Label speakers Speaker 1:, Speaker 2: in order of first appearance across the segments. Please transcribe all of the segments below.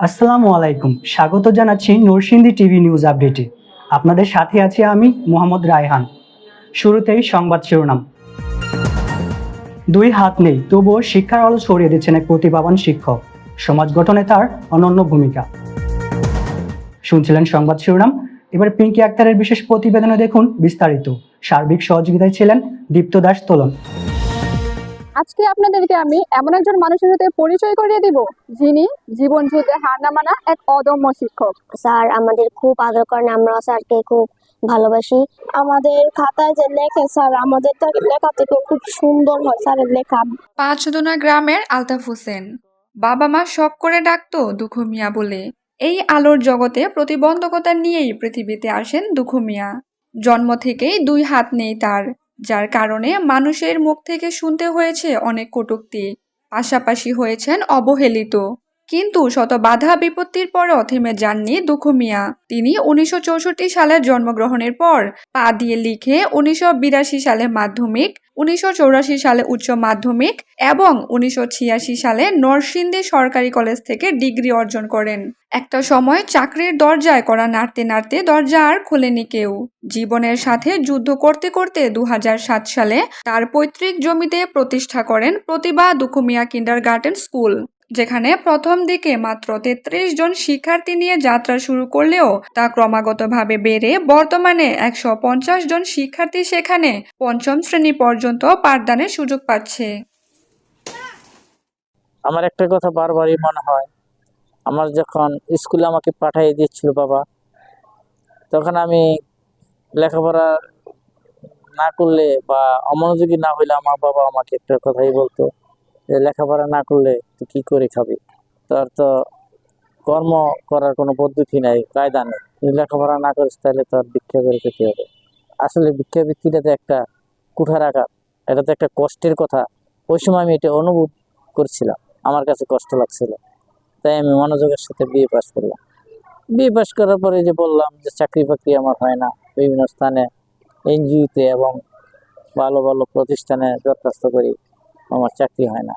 Speaker 1: আসসালামু আলাইকুম। স্বাগত জানাচ্ছি নরসিংদী টিভি নিউজ আপডেটে। আপনাদের সাথে আছি আমি মোহাম্মদ রায়হান। শুরুতেই সংবাদ শিরোনাম। দুই হাত নেই, তবুও শিক্ষার আলো ছড়িয়ে দিচ্ছেন এক প্রতিভাবান শিক্ষক। সমাজ গঠনে তার অনন্য ভূমিকা। শুনছিলেন সংবাদ শিরোনাম। এবার পিঙ্কি আক্তারের বিশেষ প্রতিবেদনে দেখুন বিস্তারিত। সার্বিক সহযোগিতায় ছিলেন দীপ্ত দাস তোলন।
Speaker 2: আজকে আপনাদেরকে আমি এমন একজন মানুষের সাথে পরিচয় করিয়ে দিব যিনি জীবন যুদ্ধে হার না মানা এক অদম্য শিক্ষক।
Speaker 3: স্যার আমাদের খুব আদর করেন। আমরা স্যারকে খুব ভালোবাসি।
Speaker 4: আমাদের খাতায় যে লেখে স্যার আমাদের তো লেখা থেকে খুব সুন্দর হয় স্যারের লেখা।
Speaker 5: পাঁচদোনা গ্রামের আলতাফ হোসেন। বাবা মা শখ করে ডাকতো দুঃখ মিয়া বলে। এই আলোর জগতে প্রতিবন্ধকতা নিয়েই পৃথিবীতে আসেন দুঃখ মিয়া। জন্ম থেকেই দুই হাত নেই তার। যার কারণে মানুষের মুখ থেকে শুনতে হয়েছে অনেক কটূক্তি পাশাপাশি হয়েছেন অবহেলিত। কিন্তু শত বাধা বিপত্তির পরও থেমে যাননি দুঃখ মিয়া। তিনি উনিশশো চৌষট্টি সালে জন্মগ্রহণের পর পা দিয়ে লিখে উনিশশো বিরাশি সালে মাধ্যমিক, উনিশশো সালে উচ্চ মাধ্যমিক এবং উনিশশো ছিয়াশি সালে নরসিংদী সরকারি কলেজ থেকে ডিগ্রি অর্জন করেন। একটা সময় চাকরির দরজায় করা নাড়তে নাড়তে দরজা আর খোলেনি কেউ। জীবনের সাথে যুদ্ধ করতে করতে দু হাজার সাত সালে তার পৈতৃক জমিতে প্রতিষ্ঠা করেন প্রতিভা দুখুমিয়া কিন্ডার গার্ডেন স্কুল। যেখানে প্রথম দিকে মাত্র তেত্রিশ জন শিক্ষার্থী নিয়ে যাত্রা শুরু করলেও তা ক্রমাগতভাবে বেড়ে বর্তমানে একশো পঞ্চাশ জন শিক্ষার্থী সেখানে পঞ্চম শ্রেণি পর্যন্ত পাঠদানের সুযোগ পাচ্ছে।
Speaker 6: আমার একটা কথা বারবারই মনে হয়, আমার যখন স্কুলে আমাকে পাঠিয়ে দিচ্ছিল বাবা, তখন আমি লেখাপড়া না করলে বা অমনোযোগী না হইলে আমার বাবা আমাকে একটা কথাই বলতো যে লেখাপড়া না করলে কি করে খাবি? তার তো কর্ম করার কোনো পদ্ধতি নাই, কায়দা নেই। লেখাপড়া না করিস তাহলে তোর ভিক্ষা করে খেতে হবে। আসলে ভিক্ষা বৃত্তিটা তো একটা কুঠার আঘাত এটা তো একটা কষ্টের কথা। ওই সময় আমি এটা অনুভব করছিলাম। আমার কাছে কষ্ট লাগছিল। তাই আমি মনোযোগের সাথে বিয়ে পাশ করলাম। বিয়ে পাশ করার পরে যে বললাম যে চাকরি বাকরি আমার হয় না, বিভিন্ন স্থানে এনজিওতে এবং ভালো ভালো প্রতিষ্ঠানে দরখাস্ত করি, আমার চাকরি হয় না।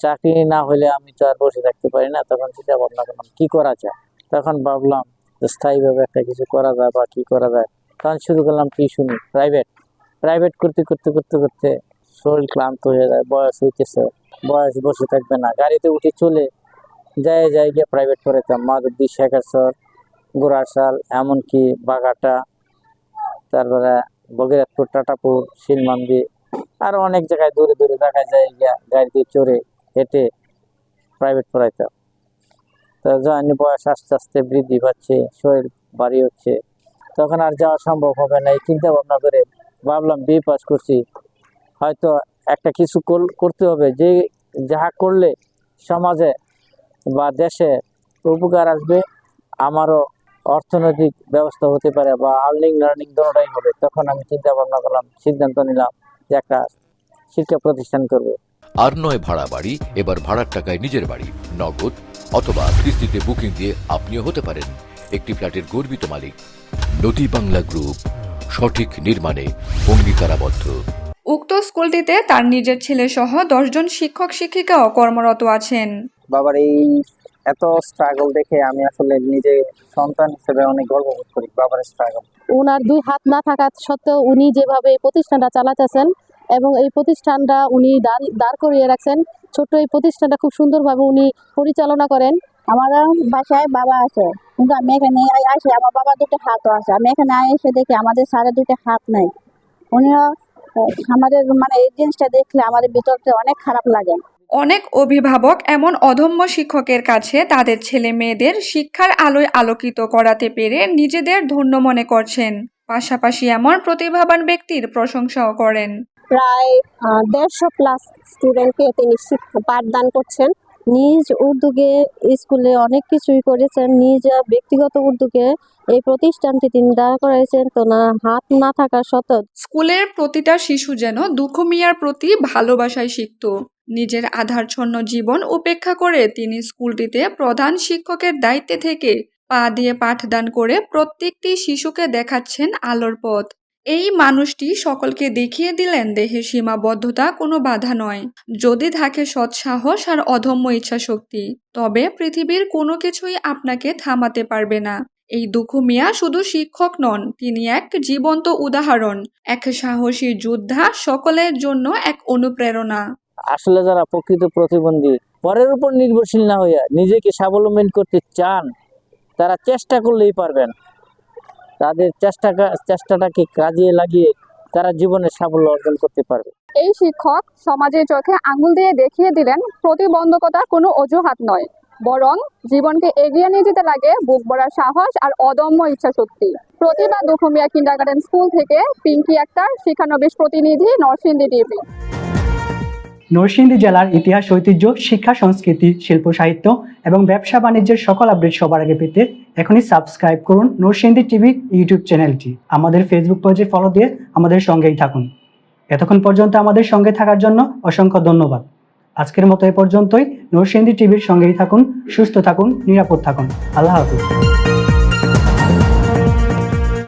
Speaker 6: চাকরি না হলে আমি তো আর বসে থাকতে পারি না। তখন চিন্তা ভাবনা করলাম, কী করা যায়? তখন ভাবলাম স্থায়ীভাবে একটা কিছু করা যায় বা কী করা যায়। তখন শুরু করলাম টিউশনি প্রাইভেট প্রাইভেট করতে করতে করতে করতে শরীর ক্লান্ত হয়ে যায়, বয়স হইতেছে। বয়স বসে থাকবে না, গাড়িতে উঠে চলে যায় যায় গিয়ে প্রাইভেট করাতাম মাধবদী শেখারচর গোড়াশাল এমনকি বাগাটা তারপরে বগিরাতপুর টাটাপুর, শিলমান্দি আরও অনেক জায়গায় দূরে দূরে জায়গায় যায় গিয়া গাড়িতে চড়ে হেঁটে প্রাইভেট পড়াইতাম। তো যখন বয়স আস্তে আস্তে বৃদ্ধি পাচ্ছে, শরীর বাড়ি হচ্ছে। তখন আর যাওয়া সম্ভব হবে না, এই চিন্তা ভাবনা করে ভাবলাম বিয়ে পাস করছি। হয়তো একটা কিছু করতে হবে। যে যাহা করলে সমাজে বা দেশে উপকার আসবে, আমারও অর্থনৈতিক ব্যবস্থা হতে পারে বা আর্নিং লার্নিং দুটোটাই হবে। তখন আমি চিন্তা ভাবনা করলাম, সিদ্ধান্ত নিলাম যে একটা শিক্ষা প্রতিষ্ঠান করব।
Speaker 7: আর নয় ভাড়া বাড়ি এবার ভাড়ার টাকায় নিজের বাড়ি নগদ অথবা কিস্তিতে বুকিং দিয়ে আপনিও হতে পারেন। একটি ফ্ল্যাটের গর্বিত মালিক। নদী বাংলা গ্রুপ সঠিক নির্মাণে অঙ্গীকারাবদ্ধ।
Speaker 5: উক্ত স্কুলটিতে তার নিজের ছেলে সহ দশজন শিক্ষক শিক্ষিকাও কর্মরত আছেন।
Speaker 6: বাবার এই এত স্ট্রাগল দেখে আমি আসলে নিজে সন্তান হিসেবে অনেক গর্ববোধ করি বাবার স্ট্রাগল
Speaker 4: ওনার দুই হাত না থাকা সত্ত্বেও উনি যেভাবে এই প্রতিষ্ঠানটা চালাতেছেন এবং এই প্রতিষ্ঠানটা উনি দাঁড়- করিয়ে রাখছেন। ছোট্ট এই প্রতিষ্ঠানটা খুব সুন্দরভাবে উনি পরিচালনা করেন।
Speaker 3: আমার বাসায় বাবা আছে। কিন্তু আমি এখানে আসি। আমার বাবা দুটো হাতও আছে। আমি এখানে এসে দেখি আমাদের স্যারের দুটো হাত নাই। উনিও আমাদের মানে এই জিনিসটা দেখলে আমাদের ভিতরতে অনেক খারাপ লাগে।
Speaker 5: অনেক অভিভাবক এমন অধম্য শিক্ষকের কাছে তাদের ছেলে মেয়েদের শিক্ষার আলোয় আলোকিত করাতে পেরে নিজেদের ধন্য মনে করছেন। পাশাপাশি এমন প্রতিভাবান ব্যক্তির প্রশংসাও করেন।
Speaker 4: প্রায় দেড়শো প্লাস স্টুডেন্টকে তিনি পাঠদান করছেন। নিজ উদ্যোগে স্কুলে অনেক কিছুই করেছেন। নিজ ব্যক্তিগত উদ্যোগে এই প্রতিষ্ঠানটি তিনি দাঁড় করাইছেন। তো না, হাত না থাকা সত্ত্বেও
Speaker 5: স্কুলের প্রতিটা শিশু যেন দুঃখ মিয়ার প্রতি ভালোবাসায় শিখত নিজের আধারছন্ন জীবন উপেক্ষা করে তিনি স্কুলটিতে প্রধান শিক্ষকের দায়িত্বে থেকে পা দিয়ে পাঠদান করে প্রত্যেকটি শিশুকে দেখাচ্ছেন আলোর পথ। এই মানুষটি সকলকে দেখিয়ে দিলেন, দেহের সীমাবদ্ধতা কোনো বাধা নয়। যদি থাকে সৎ সাহস আর অধম্য ইচ্ছা শক্তি তবে পৃথিবীর কোনো কিছুই আপনাকে থামাতে পারবে না। এই দুঃখু মিয়া শুধু শিক্ষক নন, তিনি এক জীবন্ত উদাহরণ, এক সাহসী যোদ্ধা সকলের জন্য এক অনুপ্রেরণা।
Speaker 6: আসলে যারা প্রকৃত প্রতিবন্ধী, পরের উপর নির্ভরশীল না হইয়া নিজেকে স্বাবলম্বী করতে চান, তারা চেষ্টা করলেই পারবেন। তাদের চেষ্টা চেষ্টাটাকে কাজে লাগিয়ে তারা জীবনে সাফল্য অর্জন করতে পারবে।
Speaker 2: এই শিক্ষক সমাজের চোখে আঙুল দিয়ে দেখিয়ে দিলেন প্রতিবন্ধকতা কোনো অজুহাত নয়, বরং জীবনকে এগিয়ে নিয়ে যেতে লাগে বুক ভরা সাহস আর অদম্য ইচ্ছা শক্তি। প্রতিভা দুখমিয়া কিন্ডারগার্ডেন স্কুল থেকে পিঙ্কি আক্তার, শিক্ষানবিশ প্রতিনিধি, নরসিংদী টিভি।
Speaker 1: নরসিংদী জেলার ইতিহাস, ঐতিহ্য, শিক্ষা, সংস্কৃতি, শিল্প, সাহিত্য এবং ব্যবসা বাণিজ্যের সকল আপডেট সবার আগে পেতে এখনই সাবস্ক্রাইব করুন নরসিংদী টিভি ইউটিউব চ্যানেলটি। আমাদের ফেসবুক পেজে ফলো দিয়ে আমাদের সঙ্গেই থাকুন। এতক্ষণ পর্যন্ত আমাদের সঙ্গে থাকার জন্য অসংখ্য ধন্যবাদ। আজকের মতো এ পর্যন্তই। নরসিংদী টিভির সঙ্গেই থাকুন, সুস্থ থাকুন, নিরাপদ থাকুন। আল্লাহ হাফিজ।